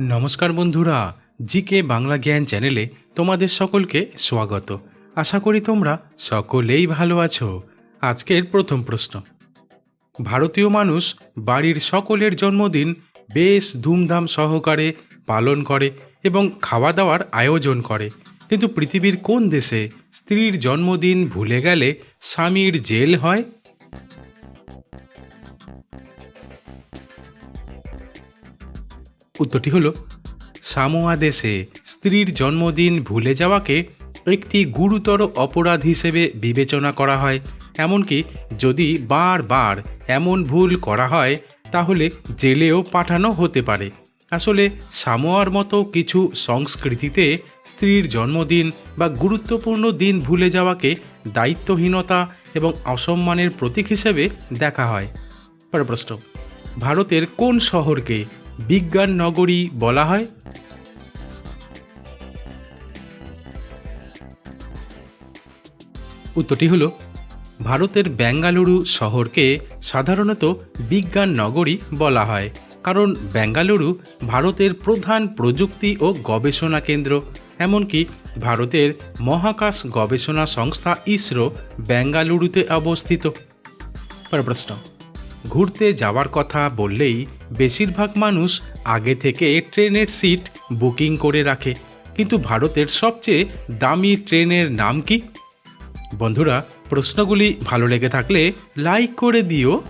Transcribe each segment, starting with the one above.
নমস্কার বন্ধুরা, জিকে বাংলা জ্ঞান চ্যানেলে তোমাদের সকলকে স্বাগত। আশা করি তোমরা সকলেই ভালো আছো। আজকের প্রথম প্রশ্ন। ভারতীয় মানুষ বাড়ির সকলের জন্মদিন বেশ ধুমধাম সহকারে পালন করে এবং খাওয়া দাওয়ার আয়োজন করে। কিন্তু পৃথিবীর কোন দেশে স্ত্রীর জন্মদিন ভুলে গেলে স্বামীর জেল হয়? উত্তরটি হলো সামোয়া দেশে স্ত্রীর জন্মদিন ভুলে যাওয়াকে একটি গুরুতর অপরাধ হিসেবে বিবেচনা করা হয়। এমনকি যদি বারবার এমন ভুল করা হয়, তাহলে জেলেও পাঠানো হতে পারে। আসলে সামোয়ার মতো কিছু সংস্কৃতিতে স্ত্রীর জন্মদিন বা গুরুত্বপূর্ণ দিন ভুলে যাওয়াকে দায়িত্বহীনতা এবং অসম্মানের প্রতীক হিসেবে দেখা হয়। পরের প্রশ্ন, ভারতের কোন শহরকে বিজ্ঞান নগরী বলা হয়। উত্তরটি হলো, ভারতের বেঙ্গালুরু শহরকে সাধারণত বিজ্ঞান নগরী বলা হয়, কারণ বেঙ্গালুরু ভারতের প্রধান প্রযুক্তি ও গবেষণা কেন্দ্র। এমনকি ভারতের মহাকাশ গবেষণা সংস্থা ইসরো বেঙ্গালুরুতে অবস্থিত। প্রশ্ন। ঘুরতে যাওয়ার কথা বললেই বেশিরভাগ মানুষ আগে থেকে ট্রেনের সিট বুকিং করে রাখে। কিন্তু ভারতের সবচেয়ে দামি ট্রেনের নাম কি? বন্ধুরা, প্রশ্নগুলি ভালো লেগে থাকলে লাইক করে দিও।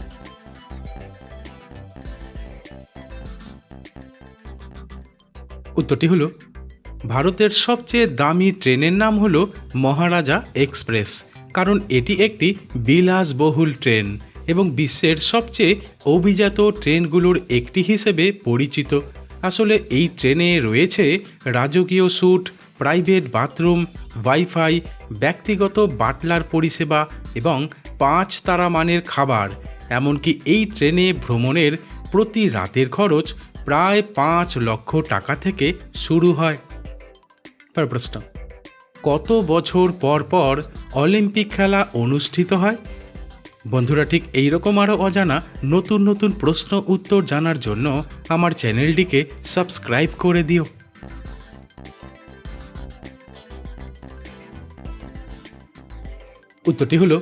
উত্তরটি হলো, ভারতের সবচেয়ে দামি ট্রেনের নাম হলো মহারাজা এক্সপ্রেস, কারণ এটি একটি বিলাসবহুল ট্রেন। এবং বিশ্বের সবচেয়ে অভিজাত ট্রেনগুলোর একটি হিসেবে পরিচিত। আসলে এই ট্রেনে রয়েছে রাজকীয় স্যুট, প্রাইভেট বাথরুম, ওয়াইফাই, ব্যক্তিগত বাটলার পরিষেবা এবং পাঁচ তারা মানের খাবার। এমনকি এই ট্রেনে ভ্রমণের প্রতি রাতের খরচ প্রায় পাঁচ লক্ষ টাকা থেকে শুরু হয়। প্রশ্ন, কত বছর পর পর অলিম্পিক খেলা অনুষ্ঠিত হয়? বন্ধুরা, ঠিক এইরকম আরও অজানা নতুন নতুন প্রশ্ন উত্তর জানার জন্য আমার চ্যানেলটিকে সাবস্ক্রাইব করে দিও। উত্তরটি হলো,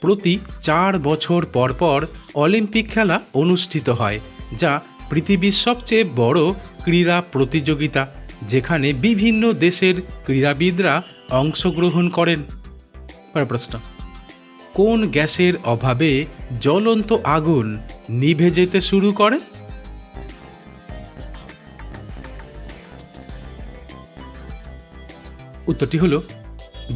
প্রতি চার বছর পর পর অলিম্পিক খেলা অনুষ্ঠিত হয়, যা পৃথিবীর সবচেয়ে বড় ক্রীড়া প্রতিযোগিতা, যেখানে বিভিন্ন দেশের ক্রীড়াবিদরা অংশগ্রহণ করেন। প্রশ্ন কোন গ্যাসের অভাবে জ্বলন্ত আগুন নিভে যেতে শুরু করে? উত্তরটি হলো,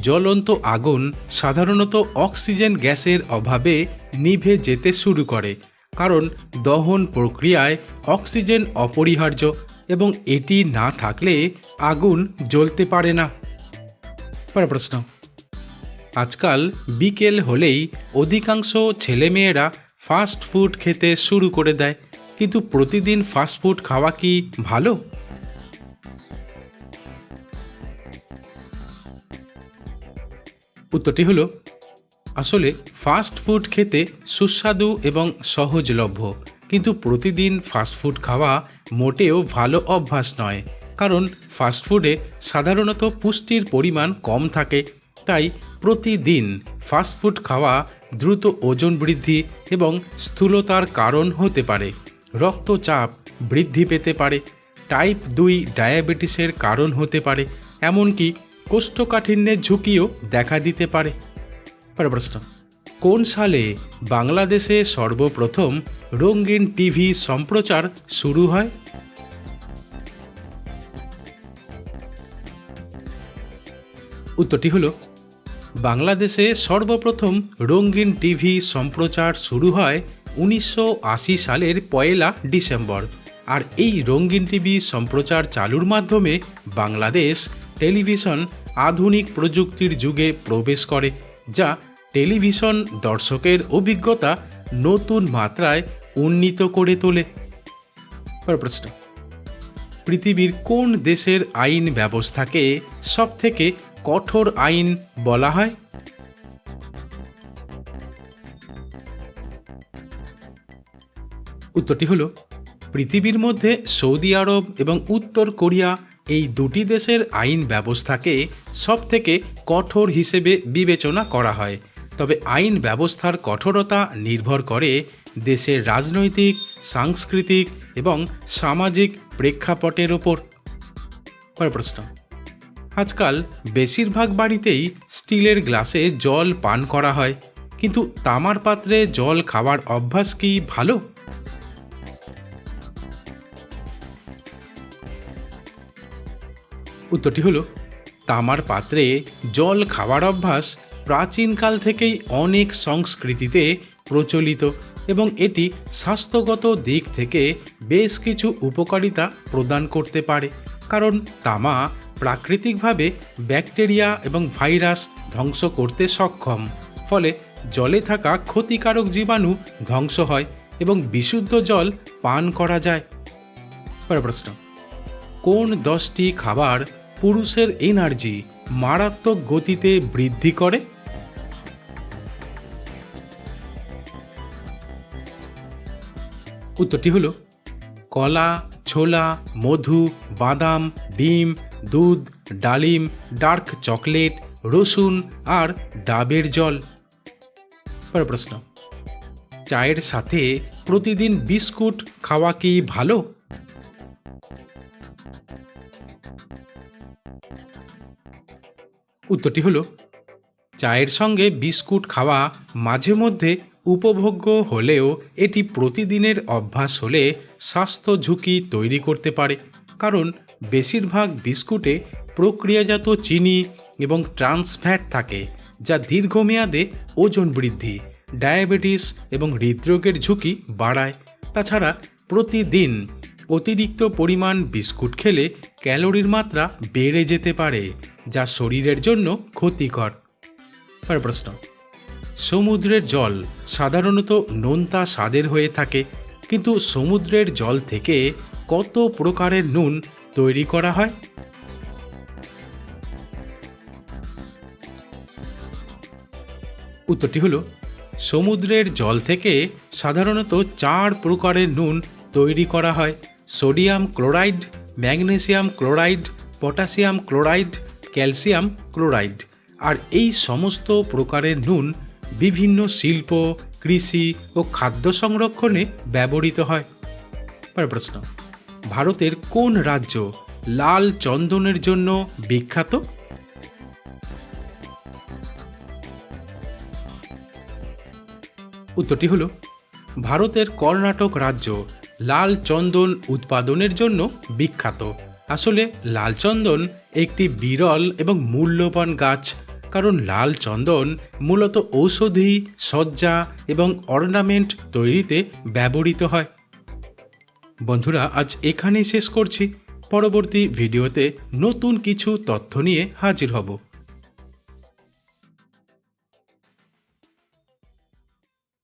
জ্বলন্ত আগুন সাধারণত অক্সিজেন গ্যাসের অভাবে নিভে যেতে শুরু করে, কারণ দহন প্রক্রিয়ায় অক্সিজেন অপরিহার্য এবং এটি না থাকলে আগুন জ্বলতে পারে না। পরের প্রশ্ন আজকাল বিকেল হলেই অধিকাংশ ছেলেমেয়েরা ফাস্ট ফুড খেতে শুরু করে দেয়। কিন্তু প্রতিদিন ফাস্ট ফুড খাওয়া কি ভালো? উত্তরটি হলো, আসলে ফাস্ট ফুড খেতে সুস্বাদু এবং সহজলভ্য, কিন্তু প্রতিদিন ফাস্ট ফুড খাওয়া মোটেও ভালো অভ্যাস নয়, কারণ ফাস্টফুডে সাধারণত পুষ্টির পরিমাণ কম থাকে, তাই প্রতিদিন ফাস্টফুড খাওয়া দ্রুত ওজন বৃদ্ধি এবং স্থূলতার কারণ হতে পারে। রক্তচাপ বৃদ্ধি পেতে পারে। টাইপ দুই ডায়াবেটিসের কারণ হতে পারে। এমনকি কোষ্ঠকাঠিন্যের ঝুঁকিও দেখা দিতে পারে। প্রশ্ন, কোন সালে বাংলাদেশে সর্বপ্রথম রঙিন টিভি সম্প্রচার শুরু হয়? উত্তরটি হলো বাংলাদেশে সর্বপ্রথম রঙিন টিভি সম্প্রচার শুরু হয় উনিশশো আশি সালের পয়লা ডিসেম্বর। আর এই রঙিন টিভি সম্প্রচার চালুর মাধ্যমে বাংলাদেশ টেলিভিশন আধুনিক প্রযুক্তির যুগে প্রবেশ করে, যা টেলিভিশন দর্শকের অভিজ্ঞতা নতুন মাত্রায় উন্নীত করে তোলে। প্রশ্ন, পৃথিবীর কোন দেশের আইন ব্যবস্থাকে সবথেকে কঠোর আইন বলা হয়? উত্তরটি হলো, পৃথিবীর মধ্যে সৌদি আরব এবং উত্তর কোরিয়া এই দুটি দেশের আইন ব্যবস্থাকে সবথেকে কঠোর হিসেবে বিবেচনা করা হয়। তবে আইন ব্যবস্থার কঠোরতা নির্ভর করে দেশের রাজনৈতিক, সাংস্কৃতিক এবং সামাজিক প্রেক্ষাপটের ওপর। প্রশ্ন। আজকাল বেশিরভাগ বাড়িতেই স্টিলের গ্লাসে জল পান করা হয়। কিন্তু তামার পাত্রে জল খাওয়ার অভ্যাস কি ভালো? উত্তরটি হলো, তামার পাত্রে জল খাওয়ার অভ্যাস প্রাচীনকাল থেকেই অনেক সংস্কৃতিতে প্রচলিত এবং এটি স্বাস্থ্যগত দিক থেকে বেশ কিছু উপকারিতা প্রদান করতে পারে। কারণ তামা প্রাকৃতিকভাবে ব্যাকটেরিয়া এবং ভাইরাস ধ্বংস করতে সক্ষম। ফলে জলে থাকা ক্ষতিকারক জীবাণু ধ্বংস হয় এবং বিশুদ্ধ জল পান করা যায়। পরের প্রশ্ন, কোন দশটি খাবার পুরুষের এনার্জি মারাত্মক গতিতে বৃদ্ধি করে? উত্তরটি হলো কলা, ছোলা, মধু, বাদাম, ডিম, দুধ, ডালিম, ডার্ক চকলেট, রসুন আর ডাবের জল। পরের প্রশ্ন। চায়ের সাথে প্রতিদিন বিস্কুট খাওয়া কি ভালো? উত্তরটি হলো, চায়ের সঙ্গে বিস্কুট খাওয়া মাঝে মধ্যে উপভোগ্য হলেও এটি প্রতিদিনের অভ্যাস হলে স্বাস্থ্য ঝুঁকি তৈরি করতে পারে, কারণ বেশিরভাগ বিস্কুটে প্রক্রিয়াজাত চিনি এবং ট্রান্সফ্যাট থাকে, যা দীর্ঘমেয়াদে ওজন বৃদ্ধি, ডায়াবেটিস এবং হৃদরোগের ঝুঁকি বাড়ায়। তাছাড়া প্রতিদিন অতিরিক্ত পরিমাণ বিস্কুট খেলে ক্যালোরির মাত্রা বেড়ে যেতে পারে, যা শরীরের জন্য ক্ষতিকর। প্রশ্ন, সমুদ্রের জল সাধারণত নোনতা স্বাদের হয়ে থাকে কিন্তু সমুদ্রের জল থেকে কত প্রকারের নুন তৈরি করা হয়? উত্তরটি হলো, সমুদ্রের জল থেকে সাধারণত চার প্রকারের নুন তৈরি করা হয়। Sodium chloride, magnesium chloride potassium chloride, calcium chloride. আর এই সমস্ত প্রকারের নুন বিভিন্ন শিল্প কৃষি ও খাদ্য সংরক্ষণে ব্যবহৃত হয়। পরের প্রশ্ন, ভারতের কোন রাজ্য লাল চন্দনের জন্য বিখ্যাত? উত্তরটি হলো, ভারতের কর্ণাটক রাজ্য লাল চন্দন উৎপাদনের জন্য বিখ্যাত। আসলে লাল চন্দন একটি বিরল এবং মূল্যবান গাছ। কারণ লাল চন্দন মূলত ঔষধি, সজ্জা এবং অর্নামেন্ট তৈরিতে ব্যবহৃত হয়। বন্ধুরা, আজ এখানেই শেষ করছি। পরবর্তী ভিডিওতে নতুন কিছু তথ্য নিয়ে হাজির হব।